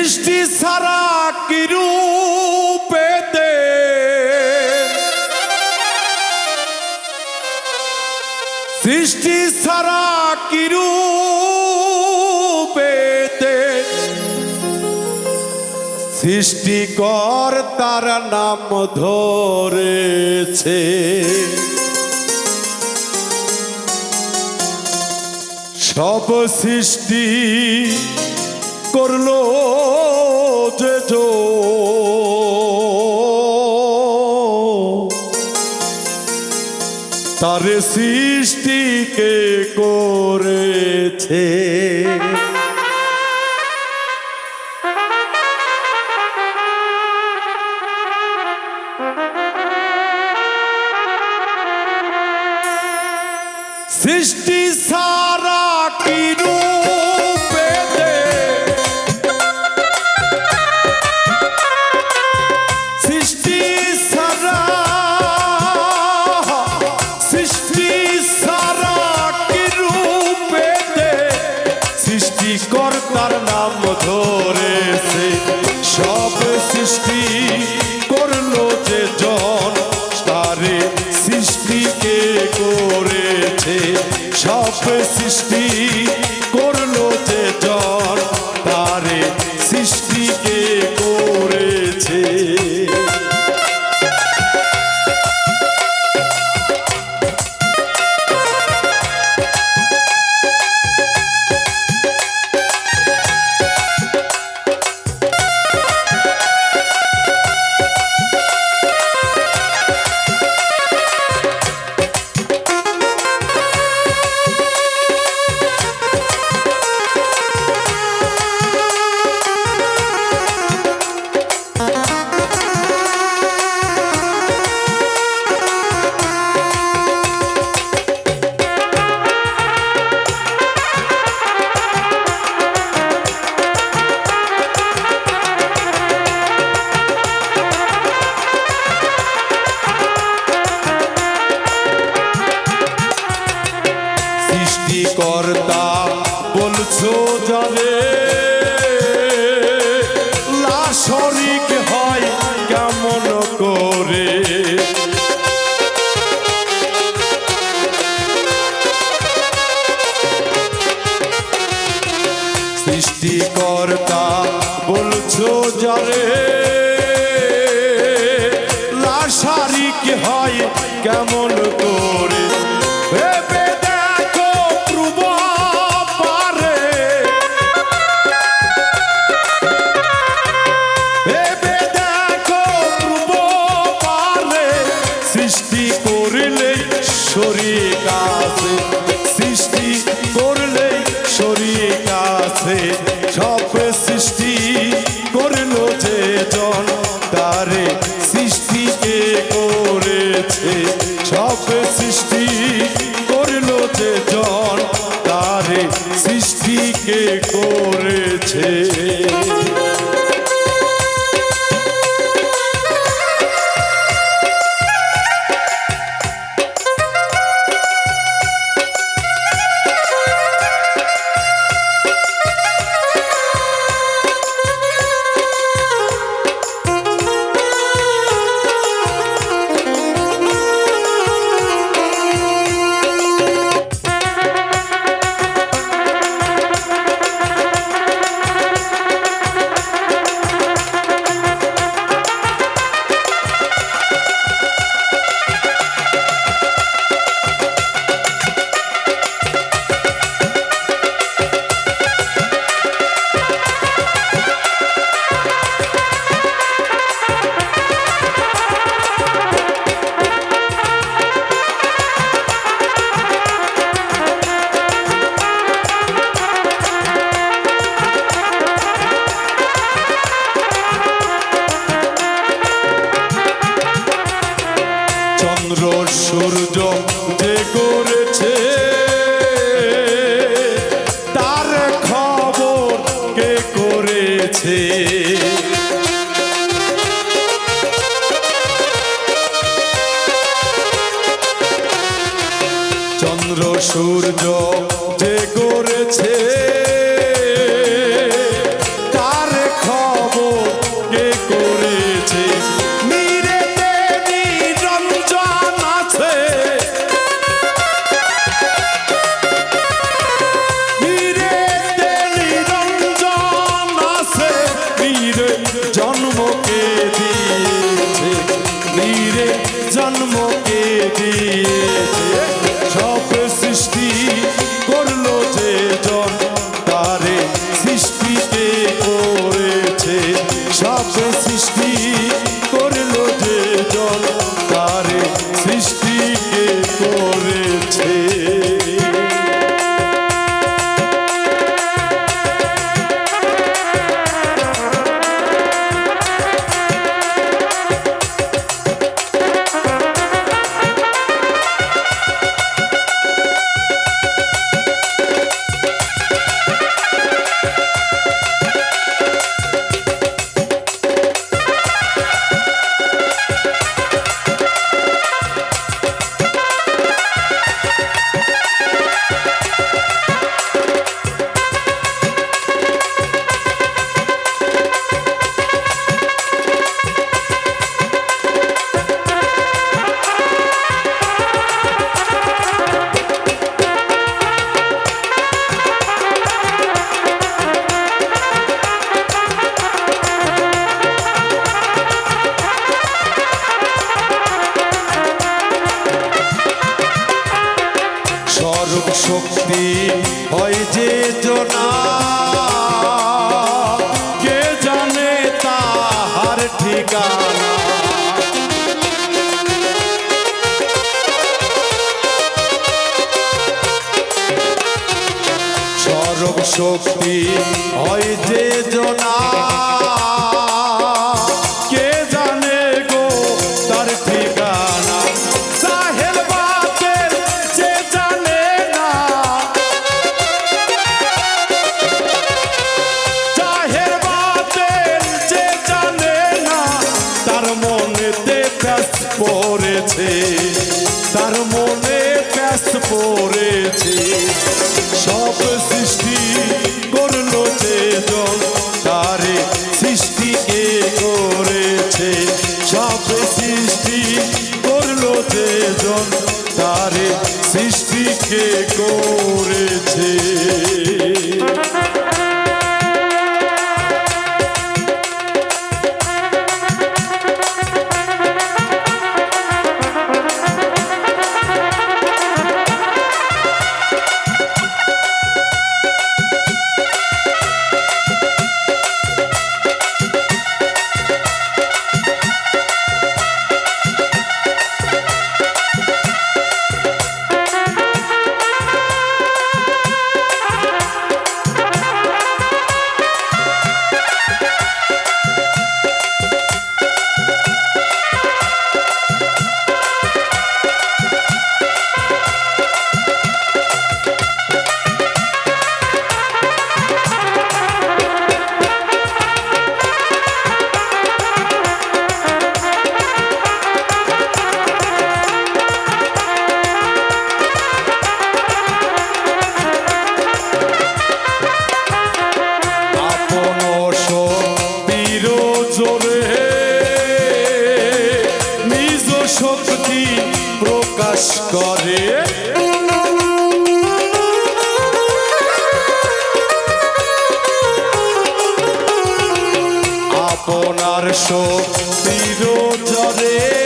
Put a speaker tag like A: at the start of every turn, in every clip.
A: সৃষ্টি সারা কিরূপেতে সৃষ্টি সারা কিরূপেতে সৃষ্টিকর তার নাম ধরেছে। সব সৃষ্টি করল তার সৃষ্টিকে করেছে। সৃষ্টি সারা সৃষ্টিকর্তার নাম ধরেছে। সব সৃষ্টি করল যে জন, তারে সৃষ্টিকে করেছে। সব সৃষ্টি করল যে জন সৃষ্টিকর্তা বলছো যারে করেছে সব সৃষ্টি করল যে জন তারে সৃষ্টিকে করেছে। চন্দ্র সূর্য যে করেছে ভক্তি হয় যে জোনা। কে জানে তাহার ঠিকানা? সরব শক্তি হয় যে জোনা। গেছে তার মনে ব্যস্ত পড়েছে। সব সৃষ্টি করল যে জল, তারে সৃষ্টি কে করেছে। সব সৃষ্টি করল যে জল, তারে সৃষ্টি কে করেছে। আপনার সত্যি রোজরে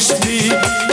A: sleep